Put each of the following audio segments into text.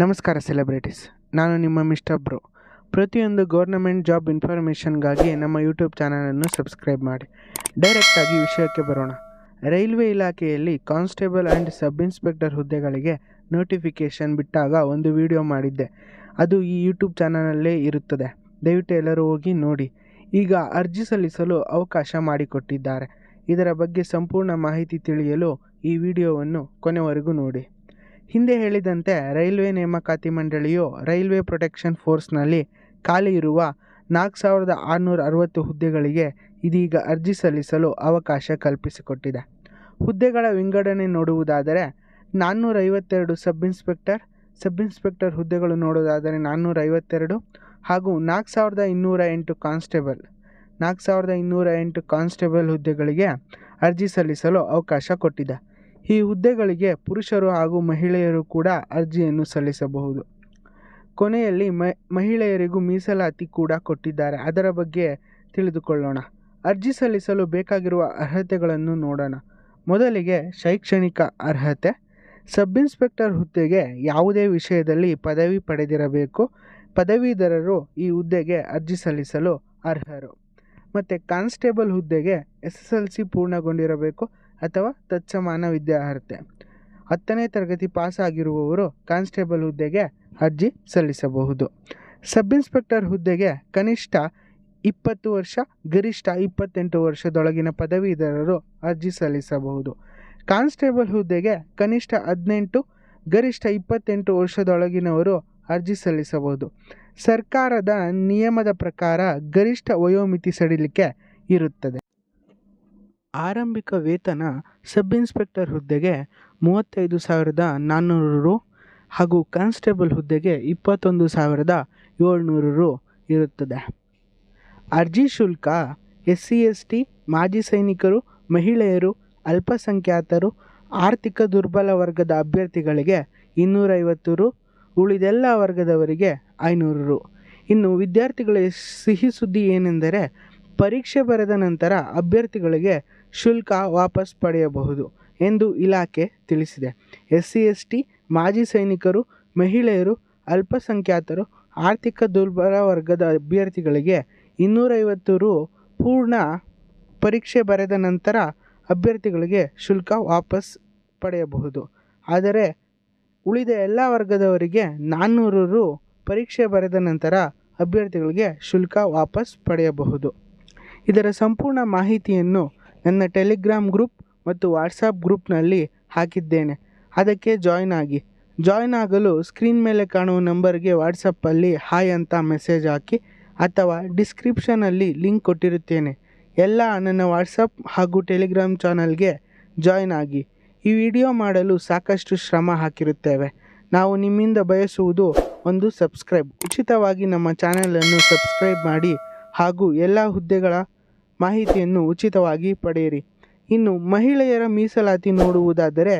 ನಮಸ್ಕಾರ ಸೆಲೆಬ್ರಿಟೀಸ್ ನಾನು ನಿಮ್ಮ ಮಿಸ್ಟರ್ ಬ್ರೋ. ಪ್ರತಿಯೊಂದು ಗೌರ್ನಮೆಂಟ್ ಜಾಬ್ ಇನ್ಫಾರ್ಮೇಷನ್ಗಾಗಿ ನಮ್ಮ ಯೂಟ್ಯೂಬ್ ಚಾನಲನ್ನು ಸಬ್ಸ್ಕ್ರೈಬ್ ಮಾಡಿ. ಡೈರೆಕ್ಟಾಗಿ ವಿಷಯಕ್ಕೆ ಬರೋಣ. ರೈಲ್ವೆ ಇಲಾಖೆಯಲ್ಲಿ ಕಾನ್ಸ್ಟೇಬಲ್ ಆ್ಯಂಡ್ ಸಬ್ ಇನ್ಸ್ಪೆಕ್ಟರ್ ಹುದ್ದೆಗಳಿಗೆ ನೋಟಿಫಿಕೇಷನ್ ಬಿಟ್ಟಾಗ ಒಂದು ವಿಡಿಯೋ ಮಾಡಿದ್ದೆ. ಅದು ಈ ಯೂಟ್ಯೂಬ್ ಚಾನಲಲ್ಲೇ ಇರುತ್ತದೆ. ದಯವಿಟ್ಟು ಎಲ್ಲರೂ ಹೋಗಿ ನೋಡಿ. ಈಗ ಅರ್ಜಿ ಸಲ್ಲಿಸಲು ಅವಕಾಶ ಮಾಡಿಕೊಟ್ಟಿದ್ದಾರೆ. ಇದರ ಬಗ್ಗೆ ಸಂಪೂರ್ಣ ಮಾಹಿತಿ ತಿಳಿಯಲು ಈ ವಿಡಿಯೋವನ್ನು ಕೊನೆವರೆಗೂ ನೋಡಿ. ಹಿಂದೆ ಹೇಳಿದಂತೆ ರೈಲ್ವೆ ನೇಮಕಾತಿ ಮಂಡಳಿಯು ರೈಲ್ವೆ ಪ್ರೊಟೆಕ್ಷನ್ ಫೋರ್ಸ್ನಲ್ಲಿ ಖಾಲಿ ಇರುವ ನಾಲ್ಕು ಸಾವಿರದ ಆರುನೂರ ಅರವತ್ತು ಹುದ್ದೆಗಳಿಗೆ ಇದೀಗ ಅರ್ಜಿ ಸಲ್ಲಿಸಲು ಅವಕಾಶ ಕಲ್ಪಿಸಿಕೊಟ್ಟಿದೆ. ಹುದ್ದೆಗಳ ವಿಂಗಡಣೆ ನೋಡುವುದಾದರೆ ನಾನ್ನೂರ ಐವತ್ತೆರಡು ಸಬ್ ಇನ್ಸ್ಪೆಕ್ಟರ್ ಸಬ್ ಇನ್ಸ್ಪೆಕ್ಟರ್ ಹುದ್ದೆಗಳು ನೋಡುವುದಾದರೆ ನಾನ್ನೂರ ಐವತ್ತೆರಡು ಹಾಗೂ ನಾಲ್ಕು ಸಾವಿರದ ಇನ್ನೂರ ಎಂಟು ಕಾನ್ಸ್ಟೇಬಲ್, ನಾಲ್ಕು ಸಾವಿರದ ಇನ್ನೂರ ಎಂಟು ಕಾನ್ಸ್ಟೇಬಲ್ ಹುದ್ದೆಗಳಿಗೆ ಅರ್ಜಿ ಸಲ್ಲಿಸಲು ಅವಕಾಶ ಕೊಟ್ಟಿದೆ. ಈ ಹುದ್ದೆಗಳಿಗೆ ಪುರುಷರು ಹಾಗೂ ಮಹಿಳೆಯರು ಕೂಡ ಅರ್ಜಿಯನ್ನು ಸಲ್ಲಿಸಬಹುದು. ಕೊನೆಯಲ್ಲಿ ಮಹಿಳೆಯರಿಗೂ ಮೀಸಲಾತಿ ಕೂಡ ಕೊಟ್ಟಿದ್ದಾರೆ. ಅದರ ಬಗ್ಗೆ ತಿಳಿದುಕೊಳ್ಳೋಣ. ಅರ್ಜಿ ಸಲ್ಲಿಸಲು ಬೇಕಾಗಿರುವ ಅರ್ಹತೆಗಳನ್ನು ನೋಡೋಣ. ಮೊದಲಿಗೆ ಶೈಕ್ಷಣಿಕ ಅರ್ಹತೆ. ಸಬ್ ಇನ್ಸ್ಪೆಕ್ಟರ್ ಹುದ್ದೆಗೆ ಯಾವುದೇ ವಿಷಯದಲ್ಲಿ ಪದವಿ ಪಡೆದಿರಬೇಕು. ಪದವೀಧರರು ಈ ಹುದ್ದೆಗೆ ಅರ್ಜಿ ಸಲ್ಲಿಸಲು ಅರ್ಹರು. ಮತ್ತು ಕಾನ್ಸ್ಟೇಬಲ್ ಹುದ್ದೆಗೆ ಎಸ್ ಎಸ್ ಎಲ್ ಸಿ ಪೂರ್ಣಗೊಂಡಿರಬೇಕು. ಅಥವಾ ತತ್ಸಮಾನ ವಿದ್ಯಾರ್ಹತೆ. ಹತ್ತನೇ ತರಗತಿ ಪಾಸ್ ಆಗಿರುವವರು ಕಾನ್ಸ್ಟೇಬಲ್ ಹುದ್ದೆಗೆ ಅರ್ಜಿ ಸಲ್ಲಿಸಬಹುದು. ಸಬ್ ಇನ್ಸ್ಪೆಕ್ಟರ್ ಹುದ್ದೆಗೆ ಕನಿಷ್ಠ ಇಪ್ಪತ್ತು ವರ್ಷ, ಗರಿಷ್ಠ ಇಪ್ಪತ್ತೆಂಟು ವರ್ಷದೊಳಗಿನ ಪದವೀಧರರು ಅರ್ಜಿ ಸಲ್ಲಿಸಬಹುದು. ಕಾನ್ಸ್ಟೇಬಲ್ ಹುದ್ದೆಗೆ ಕನಿಷ್ಠ ಹದಿನೆಂಟು, ಗರಿಷ್ಠ ಇಪ್ಪತ್ತೆಂಟು ವರ್ಷದೊಳಗಿನವರು ಅರ್ಜಿ ಸಲ್ಲಿಸಬಹುದು. ಸರ್ಕಾರದ ನಿಯಮದ ಪ್ರಕಾರ ಗರಿಷ್ಠ ವಯೋಮಿತಿ ಸಡಿಲಿಕೆ ಇರುತ್ತದೆ. ಆರಂಭಿಕ ವೇತನ ಸಬ್ ಇನ್ಸ್ಪೆಕ್ಟರ್ ಹುದ್ದೆಗೆ ಮೂವತ್ತೈದು ಸಾವಿರದ ನಾನ್ನೂರು ರು ಹಾಗೂ ಕಾನ್ಸ್ಟೇಬಲ್ ಹುದ್ದೆಗೆ ಇಪ್ಪತ್ತೊಂದು ಸಾವಿರದ ಏಳ್ನೂರು ರು ಇರುತ್ತದೆ. ಅರ್ಜಿ ಶುಲ್ಕ ಎಸ್ ಸಿ ಎಸ್ ಟಿ ಮಾಜಿ ಸೈನಿಕರು, ಮಹಿಳೆಯರು, ಅಲ್ಪಸಂಖ್ಯಾತರು, ಆರ್ಥಿಕ ದುರ್ಬಲ ವರ್ಗದ ಅಭ್ಯರ್ಥಿಗಳಿಗೆ ಇನ್ನೂರೈವತ್ತು ರು, ಉಳಿದೆಲ್ಲ ವರ್ಗದವರಿಗೆ ಐನೂರು ರು. ಇನ್ನು ವಿದ್ಯಾರ್ಥಿಗಳ ಸಿಹಿ ಸುದ್ದಿ ಏನೆಂದರೆ ಪರೀಕ್ಷೆ ಬರೆದ ನಂತರ ಅಭ್ಯರ್ಥಿಗಳಿಗೆ ಶುಲ್ಕ ವಾಪಸ್ ಪಡೆಯಬಹುದು ಎಂದು ಇಲಾಖೆ ತಿಳಿಸಿದೆ. ಎಸ್ ಸಿ ಎಸ್ ಟಿ ಮಾಜಿ ಸೈನಿಕರು, ಮಹಿಳೆಯರು, ಅಲ್ಪಸಂಖ್ಯಾತರು, ಆರ್ಥಿಕ ದುರ್ಬಲ ವರ್ಗದ ಅಭ್ಯರ್ಥಿಗಳಿಗೆ ಇನ್ನೂರೈವತ್ತು ರು ಪೂರ್ಣ ಪರೀಕ್ಷೆ ಬರೆದ ನಂತರ ಅಭ್ಯರ್ಥಿಗಳಿಗೆ ಶುಲ್ಕ ವಾಪಸ್ ಪಡೆಯಬಹುದು. ಆದರೆ ಉಳಿದ ಎಲ್ಲ ವರ್ಗದವರಿಗೆ ನಾನ್ನೂರು ರು ಪರೀಕ್ಷೆ ಬರೆದ ನಂತರ ಅಭ್ಯರ್ಥಿಗಳಿಗೆ ಶುಲ್ಕ ವಾಪಸ್ ಪಡೆಯಬಹುದು. ಇದರ ಸಂಪೂರ್ಣ ಮಾಹಿತಿಯನ್ನು ನನ್ನ ಟೆಲಿಗ್ರಾಮ್ ಗ್ರೂಪ್ ಮತ್ತು ವಾಟ್ಸಾಪ್ ಗ್ರೂಪ್ನಲ್ಲಿ ಹಾಕಿದ್ದೇನೆ. ಅದಕ್ಕೆ ಜಾಯ್ನ್ ಆಗಿ. ಜಾಯ್ನ್ ಆಗಲು ಸ್ಕ್ರೀನ್ ಮೇಲೆ ಕಾಣುವ ನಂಬರ್ಗೆ ವಾಟ್ಸಪ್ಪಲ್ಲಿ ಹಾಯ್ ಅಂತ ಮೆಸೇಜ್ ಹಾಕಿ ಅಥವಾ ಡಿಸ್ಕ್ರಿಪ್ಷನಲ್ಲಿ ಲಿಂಕ್ ಕೊಟ್ಟಿರುತ್ತೇನೆ. ಎಲ್ಲ ನನ್ನ ವಾಟ್ಸಪ್ ಹಾಗೂ ಟೆಲಿಗ್ರಾಮ್ ಚಾನಲ್ಗೆ ಜಾಯ್ನ್ ಆಗಿ. ಈ ವಿಡಿಯೋ ಮಾಡಲು ಸಾಕಷ್ಟು ಶ್ರಮ ಹಾಕಿರುತ್ತೇವೆ. ನಾವು ನಿಮ್ಮಿಂದ ಬಯಸುವುದು ಒಂದು ಸಬ್ಸ್ಕ್ರೈಬ್. ಉಚಿತವಾಗಿ ನಮ್ಮ ಚಾನಲನ್ನು ಸಬ್ಸ್ಕ್ರೈಬ್ ಮಾಡಿ ಹಾಗೂ ಎಲ್ಲ ಹುದ್ದೆಗಳ ಮಾಹಿತಿಯನ್ನು ಉಚಿತವಾಗಿ ಪಡೆಯಿರಿ. ಇನ್ನು ಮಹಿಳೆಯರ ಮೀಸಲಾತಿ ನೋಡುವುದಾದರೆ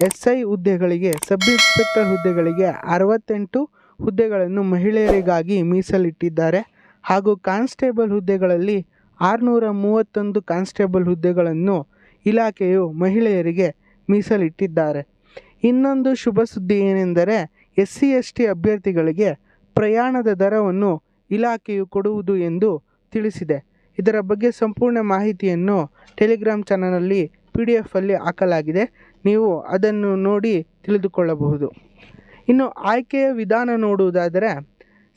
ಎಸ್ ಐ ಹುದ್ದೆಗಳಿಗೆ, ಸಬ್ ಇನ್ಸ್ಪೆಕ್ಟರ್ ಹುದ್ದೆಗಳಿಗೆ ಅರವತ್ತೆಂಟು ಹುದ್ದೆಗಳನ್ನು ಮಹಿಳೆಯರಿಗಾಗಿ ಮೀಸಲಿಟ್ಟಿದ್ದಾರೆ. ಹಾಗೂ ಕಾನ್ಸ್ಟೇಬಲ್ ಹುದ್ದೆಗಳಲ್ಲಿ ಆರುನೂರ ಮೂವತ್ತೊಂದು ಕಾನ್ಸ್ಟೇಬಲ್ ಹುದ್ದೆಗಳನ್ನು ಇಲಾಖೆಯು ಮಹಿಳೆಯರಿಗೆ ಮೀಸಲಿಟ್ಟಿದ್ದಾರೆ. ಇನ್ನೊಂದು ಶುಭ ಸುದ್ದಿ ಏನೆಂದರೆ ಎಸ್ ಸಿ ಎಸ್ ಟಿ ಅಭ್ಯರ್ಥಿಗಳಿಗೆ ಪ್ರಯಾಣದ ದರವನ್ನು ಇಲಾಖೆಯು ಕೊಡುವುದು ಎಂದು ತಿಳಿಸಿದೆ. ಇದರ ಬಗ್ಗೆ ಸಂಪೂರ್ಣ ಮಾಹಿತಿಯನ್ನು ಟೆಲಿಗ್ರಾಮ್ ಚಾನಲಲ್ಲಿ ಪಿ ಡಿ ಎಫಲ್ಲಿ ಹಾಕಲಾಗಿದೆ. ನೀವು ಅದನ್ನು ನೋಡಿ ತಿಳಿದುಕೊಳ್ಳಬಹುದು. ಇನ್ನು ಆಯ್ಕೆಯ ವಿಧಾನ ನೋಡುವುದಾದರೆ,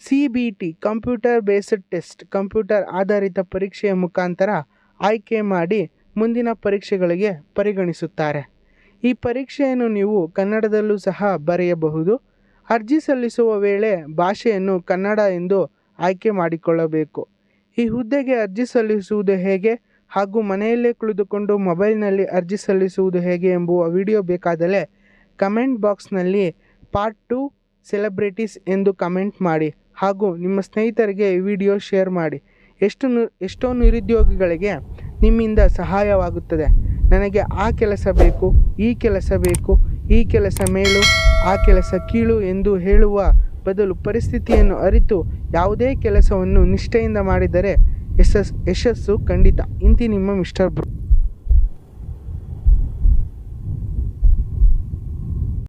C B T, computer based test, computer ಆಧಾರಿತ ಪರೀಕ್ಷೆಯ ಮುಖಾಂತರ ಆಯ್ಕೆ ಮಾಡಿ ಮುಂದಿನ ಪರೀಕ್ಷೆಗಳಿಗೆ ಪರಿಗಣಿಸುತ್ತಾರೆ. ಈ ಪರೀಕ್ಷೆಯನ್ನು ನೀವು ಕನ್ನಡದಲ್ಲೂ ಸಹ ಬರೆಯಬಹುದು. ಅರ್ಜಿ ಸಲ್ಲಿಸುವ ವೇಳೆ ಭಾಷೆಯನ್ನು ಕನ್ನಡ ಎಂದು ಆಯ್ಕೆ ಮಾಡಿಕೊಳ್ಳಬೇಕು. ಈ ಹುದ್ದೆಗೆ ಅರ್ಜಿ ಸಲ್ಲಿಸುವುದು ಹೇಗೆ ಹಾಗೂ ಮನೆಯಲ್ಲೇ ಕುಳಿತುಕೊಂಡು ಮೊಬೈಲ್ನಲ್ಲಿ ಅರ್ಜಿ ಸಲ್ಲಿಸುವುದು ಹೇಗೆ ಎಂಬುವ ವಿಡಿಯೋ ಬೇಕಾದರೆ ಕಮೆಂಟ್ ಬಾಕ್ಸ್ನಲ್ಲಿ ಪಾರ್ಟ್ ಟು ಸೆಲೆಬ್ರಿಟೀಸ್ ಎಂದು ಕಮೆಂಟ್ ಮಾಡಿ ಹಾಗೂ ನಿಮ್ಮ ಸ್ನೇಹಿತರಿಗೆ ಈ ವಿಡಿಯೋ ಶೇರ್ ಮಾಡಿ. ಎಷ್ಟು ಎಷ್ಟೋ ನಿರುದ್ಯೋಗಿಗಳಿಗೆ ನಿಮ್ಮಿಂದ ಸಹಾಯವಾಗುತ್ತದೆ. ನನಗೆ ಆ ಕೆಲಸ ಬೇಕು, ಈ ಕೆಲಸ ಬೇಕು, ಈ ಕೆಲಸ ಮೇಲು, ಆ ಕೆಲಸ ಕೀಳು ಎಂದು ಹೇಳುವ ಬದಲು ಪರಿಸ್ಥಿತಿಯನ್ನು ಅರಿತು ಯಾವುದೇ ಕೆಲಸವನ್ನು ನಿಷ್ಠೆಯಿಂದ ಮಾಡಿದರೆ ಯಶಸ್ ಯಶಸ್ಸು ಖಂಡಿತ. ಇಂತಿ ನಿಮ್ಮ ಮಿಸ್ಟರ್ ಬ್ರೋ